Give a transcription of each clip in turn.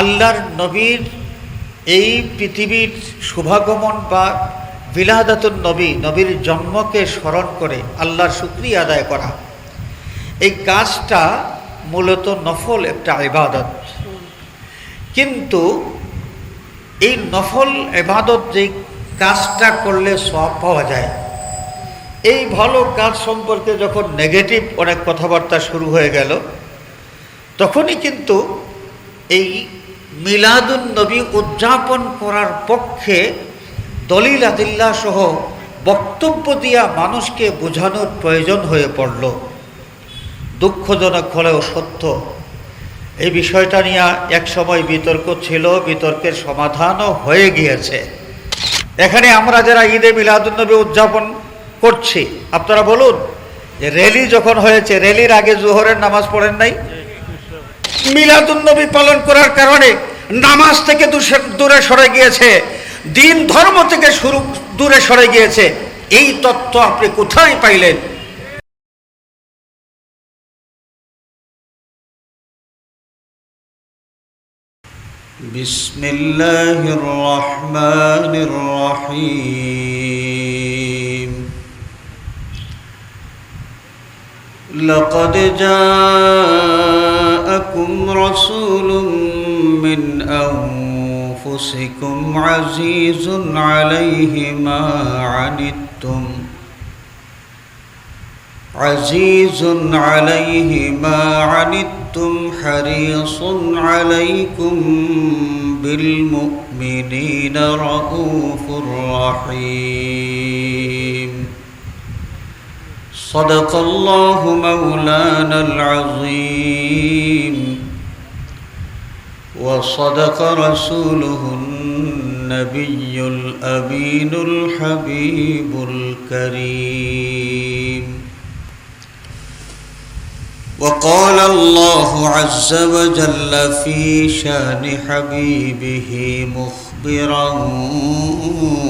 আল্লাহর নবীর এই পৃথিবীর শুভাগমন বা বিলাদাতুন নবী, নবীর জন্মকে স্মরণ করে আল্লাহর শুক্রিয়া আদায় করা। এই কাজটা মূলত নফল একটা ইবাদত। কিন্তু এই নফল এবাদত যে কাজটা করলে সব পাওয়া যায়, এই ভালো কাজ সম্পর্কে যখন নেগেটিভ অনেক কথাবার্তা শুরু হয়ে গেল, তখনই কিন্তু এই মিলাদুন নবী উদযাপন করার পক্ষে দলিল আদিল্লা সহ বক্তব্য দিয়া মানুষকে বোঝানোর প্রয়োজন হয়ে পড়ল। দুঃখজনক হলেও সত্য। এই বিষয়টা নিয়ে এক সময় বিতর্ক ছিল, বিতর্কের সমাধানও হয়ে গিয়েছে। এখানে আমরা যারা ঈদে মিলাদুন্নবী উদযাপন করছি, আপনারা বলুন যে র্যালি যখন হয়েছে র্যালির আগে জোহরের নামাজ পড়েন নাই? মিলাদুন্নবী পালন করার কারণে নামাজ থেকে দূরে- দূরে সরে গিয়েছে দিন ধর্ম থেকে শুরু দূরে সরে গিয়েছে এই তত্ত্ব আপনি কোথায় পাইলেন بسم الله الرحمن الرحيم لقد جاءكم رسول من أنفسكم عزيز عليه ما عنتم عزيز عليه ما عنتم حريص عليكم بالمؤمنين رؤوف رحيم. صدق الله مولانا العظيم. وصدق رسوله النبي الأمين الحبيب الكريم. وقال الله عز وجل في شأن حبيبه مخبرا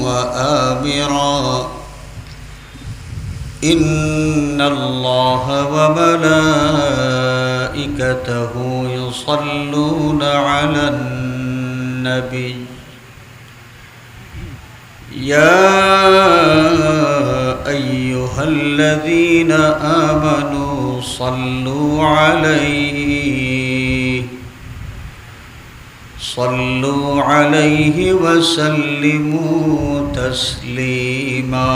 وآمرا إن الله وملائكته يصلون على النبي. يا أيها الذين آمنوا صلوا عليه. صلوا عليه وسلموا تسليما.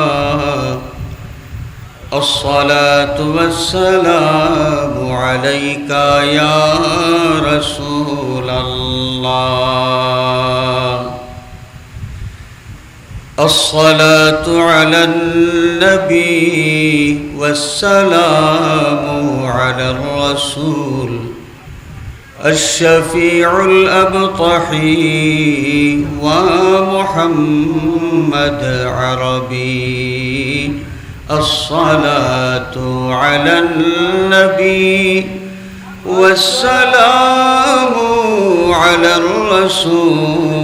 الصلاة والسلام عليك يا رسول الله. الصلاة على النبي والسلام على الرسول الشفيع الأبطحي ومحمد عربي. الصلاة على النبي والسلام على الرسول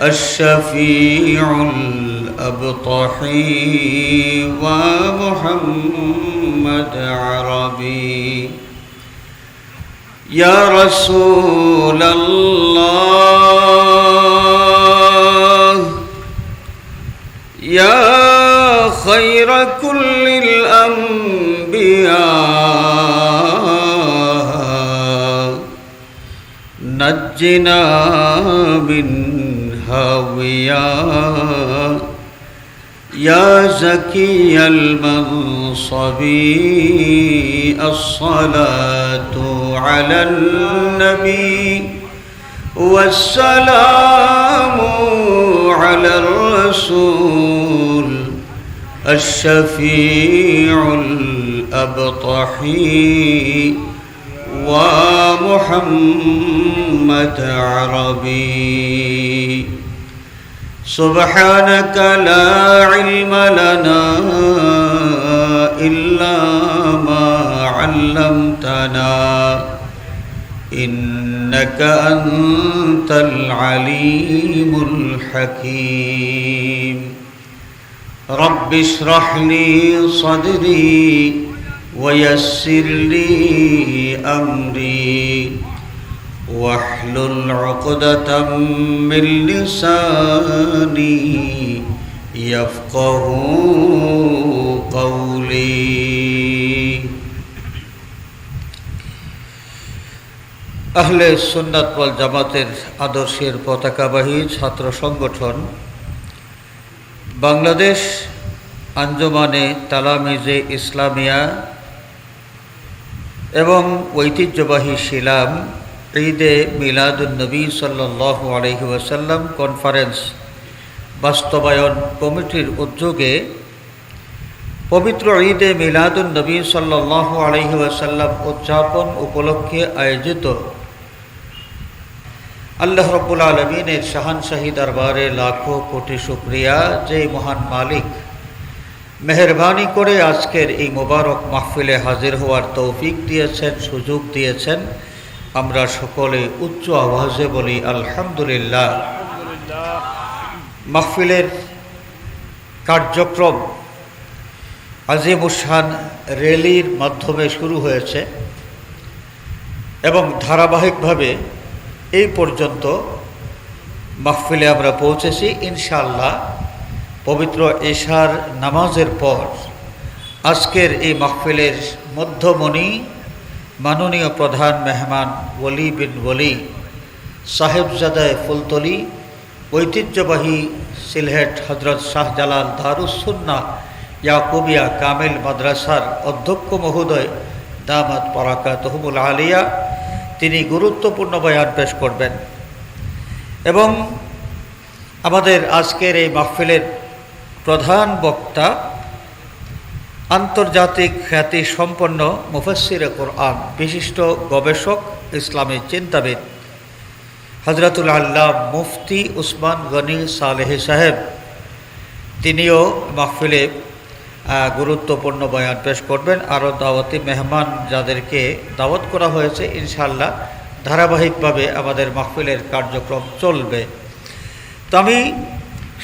الشفيع الأبطحي ومحمد عربي. يا رسول الله يا خير كل الأنبياء. نجنا من هاويا. يا زكي المنصب الصلاة على النبي. والسلام على الرسول. الشفيع الأبطحي ومحمد عربي. سبحانك لا علم لنا إلا ما علمتنا. إنك أنت العليم الحكيم. رب اشرح لي صدري ويسر لي أمري واحلل عقدة من لساني يفقه قولي আহলে সুন্নাত ওয়াল জামাতের আদর্শের পতাকাবাহী ছাত্র সংগঠন বাংলাদেশ আঞ্জমানে তালামিজে ইসলামিয়া এবং ঐতিহ্যবাহী শিলাম ঈদে মিলাদুলনবী সাল্লাহ আলহি ওয়াসাল্লাম কনফারেন্স বাস্তবায়ন কমিটির উদ্যোগে পবিত্র ঈদে মিলাদুলনবী সাল্লাহ আলহি ওয়াসাল্লাম উদযাপন উপলক্ষে আয়োজিত আল্লাহ রব্বুল আলমিনের শাহানশাহী দরবারে লাখো কোটি শুক্রিয়া। যে মহান মালিক, মেহরবানি করে আজকের এই মোবারক মাহফিলে হাজির হওয়ার তৌফিক দিয়েছেন, সুযোগ দিয়েছেন। আমরা সকলে উচ্চ আওয়াজে বলি, আলহামদুলিল্লাহ। মাহফিলের কার্যক্রম আজিমুসান র্যালির মাধ্যমে শুরু হয়েছে এবং ধারাবাহিকভাবে এই পর্যন্ত মাহফিলে আমরা পৌঁছেছি, ইনশাআল্লাহ। পবিত্র এশার নামাজের পর আজকের এই মাহফিলের মধ্যমণি মাননীয় প্রধান মেহমান ওলি বিন ওলি সাহেবজাদায় ফুলতলি, ঐতিহ্যবাহী সিলহেট হজরত শাহজালাল দারুসুন্না ইয়াকুবিয়া কামিল মাদ্রাসার অধ্যক্ষ মহোদয় দামাত পরাকা তহমুল আলিয়া তিনি গুরুত্বপূর্ণ বয়ান পেশ করবেন। এবং আমাদের আজকের এই মাহফিলের প্রধান বক্তা আন্তর্জাতিক খ্যাতি সম্পন্ন মুফাসির কোরআন, বিশিষ্ট গবেষক, ইসলামী চিন্তাবিদ হজরতুল আল্লাহ মুফতি উসমান গনি সালেহ সাহেব। তিনিও মাহফিলে গুরুত্বপূর্ণ বয়ান পেশ করবেন। আরও দাওয়াতি মেহমান যাদেরকে দাওয়াত করা হয়েছে ইনশাল্লাহ ধারাবাহিকভাবে আমাদের মাহফিলের কার্যক্রম চলবে। তো আমি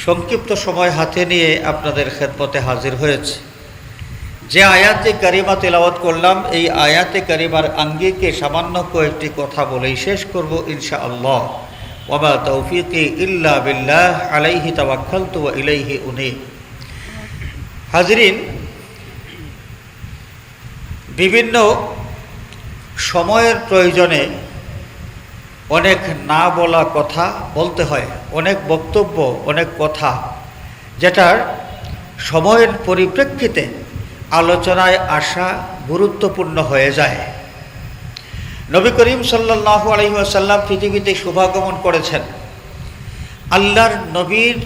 সংক্ষিপ্ত সময় হাতে নিয়ে আপনাদের খেদমতে হাজির হয়েছে। যে আয়াতে কারিমা তেলাওয়াত করলাম, এই আয়াতে কারিমার আঙ্গিকে সামান্য কয়েকটি কথা বলেই শেষ করব ইনশা আল্লাহ ওবা তৌফিকি ইল্লা বিল্লাহ, আলাইহি তাওয়াক্কালতু ওয়া ইলাইহি উনি হাজরিন, বিভিন্ন সময়ের প্রয়োজনে অনেক না বলা কথা বলতে হয়, অনেক বক্তব্য, অনেক কথা, যেটার সময়ের পরিপ্রেক্ষিতে আলোচনায় আসা গুরুত্বপূর্ণ হয়ে যায়। নবী করিম সাল্লাহ আলহিহাসাল্লাম পৃথিবীতে শুভাগমন করেছেন। আল্লাহর নবীর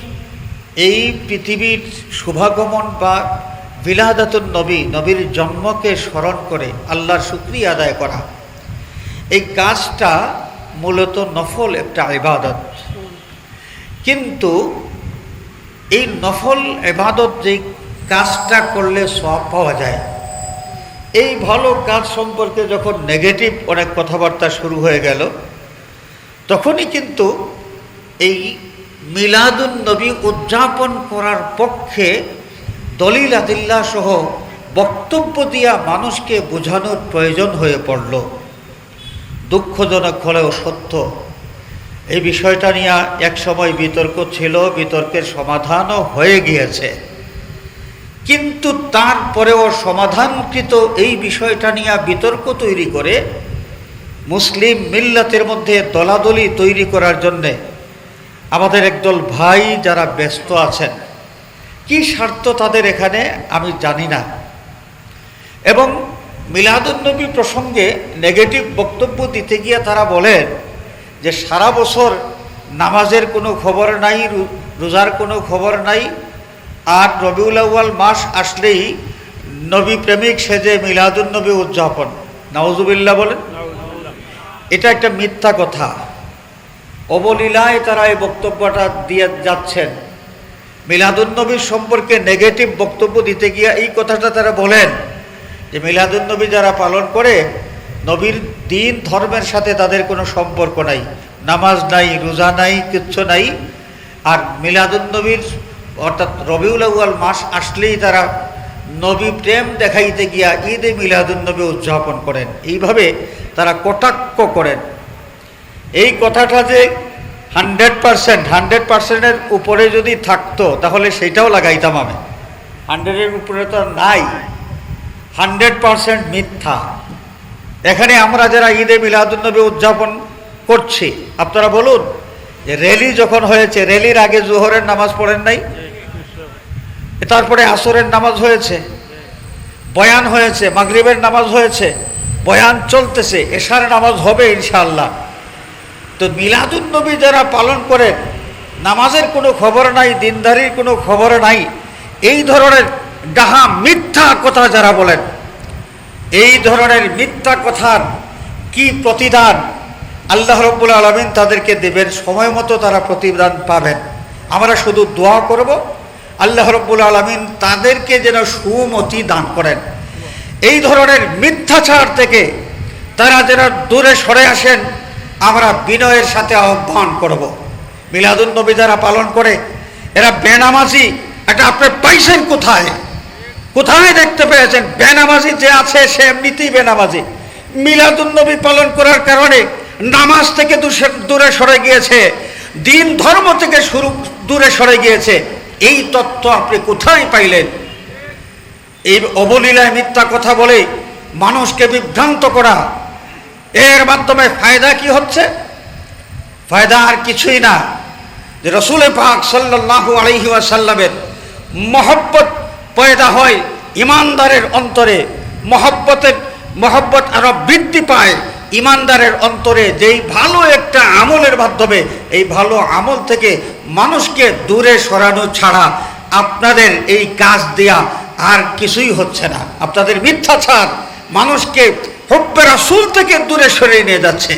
এই পৃথিবীর শুভাগমন বা বিলাদাতুন নবী, নবীর জন্মকে স্মরণ করে আল্লাহর শুক্রিয়া আদায় করা। এই কাজটা মূলত নফল একটা ইবাদত। কিন্তু এই নফল এবাদত যে কাজটা করলে সব পাওয়া যায়। এই ভালো কাজ সম্পর্কে যখন নেগেটিভ অনেক কথাবার্তা শুরু হয়ে গেল, তখনই কিন্তু এই মিলাদুন নবী উদযাপন করার পক্ষে দলিল আদিল্লা সহ বক্তব্য দিয়া মানুষকে বোঝানোর প্রয়োজন হয়ে পড়ল। দুঃখজনক হলেও সত্য। এই বিষয়টা নিয়ে এক সময় বিতর্ক ছিল, বিতর্কের সমাধানও হয়ে গিয়েছে। কিন্তু তারপরেও সমাধানকৃত এই বিষয়টা নিয়ে বিতর্ক তৈরি করে মুসলিম মিল্লাতের মধ্যে দলাদলি তৈরি করার জন্যে আমাদের একদল ভাই যারা ব্যস্ত আছেন কি স্বার্থ তাদের এখানে আমি জানি না। এবং মিলাদুন্নবী প্রসঙ্গে নেগেটিভ বক্তব্য দিতে গিয়ে তারা বলেন যে সারা বছর নামাজের কোনো খবর নাই রোজার কোনো খবর নাই আর রবিউল আউ্য়াল মাস আসলেই নবী প্রেমিক সেজে মিলাদুন্নবী উদযাপন। নওয়াজুবিল্লাহ বলেন। এটা একটা মিথ্যা কথা। অবলীলায় তারা এই বক্তব্যটা দিয়ে যাচ্ছেন। মিলাদুন্নবীর সম্পর্কে নেগেটিভ বক্তব্য দিতে গিয়ে এই কথাটা তারা বলেন যে, মিলাদুন্নবী যারা পালন করে, নবীর দিন, ধর্মের সাথে তাদের কোনো সম্পর্ক নাই। নামাজ নাই, রোজা নাই, কিচ্ছু নাই। আর মিলাদুন্নবীর অর্থাৎ রবিউল আউয়াল মাস আসলেই তারা নবী প্রেম দেখাইতে গিয়া ঈদে মিলাদুন্নবী উদযাপন করেন। এইভাবে তারা কটাক্ষ করেন। এই কথাটা যে হান্ড্রেড পারসেন্ট, হান্ড্রেড পারসেন্টের উপরে যদি থাকতো, তাহলে সেটাও লাগাইতাম আমি। হান্ড্রেডের উপরে তো নাই। হান্ড্রেড পারসেন্ট মিথ্যা। এখানে আমরা যারা ঈদে মিলাদুন্নবী উদযাপন করছি, আপনারা বলুন, যে র্যালি যখন হয়েছে, র্যালির আগে জোহরের নামাজ পড়েন নাই? তারপরে আসরের নামাজ হয়েছে, বয়ান হয়েছে, মাগরিবের নামাজ হয়েছে, বয়ান চলতেছে, এশার নামাজ হবে ইনশাআল্লাহ। তো মিলাদুন্নবী যারা পালন করেন নামাজের কোনো খবর নাই, দিনদারির কোনো খবর নাই, এই ধরনের ডাহা মিথ্যা কথা যারা বলেন, এই ধরনের মিথ্যা কথার কি প্রতিদান আল্লাহ রব্বুল আলমিন তাদেরকে দেবেন? সময় মতো তারা প্রতিদান পাবেন। আমরা শুধু দোয়া করব, আল্লাহ রব্বুল আলমিন তাদেরকে যেন সুমতি দান করেন। এই ধরনের মিথ্যাচার থেকে তারা যেন দূরে সরে আসেন আমরা বিনয়ের সাথে আহ্বান করব। মিলাদুল নবী যারা পালন করে, এরা বেনামাজি, এটা আপনি পাইছেন কোথায়? কোথায় দেখতে পেয়েছেন? বেনামাজি যে আছে, সে এমনিতেই বেনামাজি। মিলাদুন্নবী পালন করার কারণে নামাজ থেকে দূরে সরে গিয়েছে, দিন ধর্ম থেকে শুরু দূরে সরে গিয়েছে। এই তত্ত্ব আপনি কোথায় পাইলেন? এই অবলীলায় মিথ্যা কথা বলে মানুষকে বিভ্রান্ত করা এর মাধ্যমে ফায়দা কি হচ্ছে? ফায়দা আর কিছুই না। যে রসুল পাক সাল্লাল্লাহু আলাইহি ওয়াসাল্লামের মহব্বত পয়দা হয় ইমানদারের অন্তরে। মহব্বতের, মহব্বত আরও বৃদ্ধি পায় ইমানদারের অন্তরে। যেই ভালো একটা আমলের মাধ্যমে, এই ভালো আমল থেকে মানুষকে দূরে সরানো ছাড়া আপনাদের এই কাজ দেয়া আর কিছুই হচ্ছে না। আপনাদের মিথ্যাচার, মানুষকে হব্বে রাসুল থেকে দূরে সরিয়ে নিয়ে যাচ্ছে।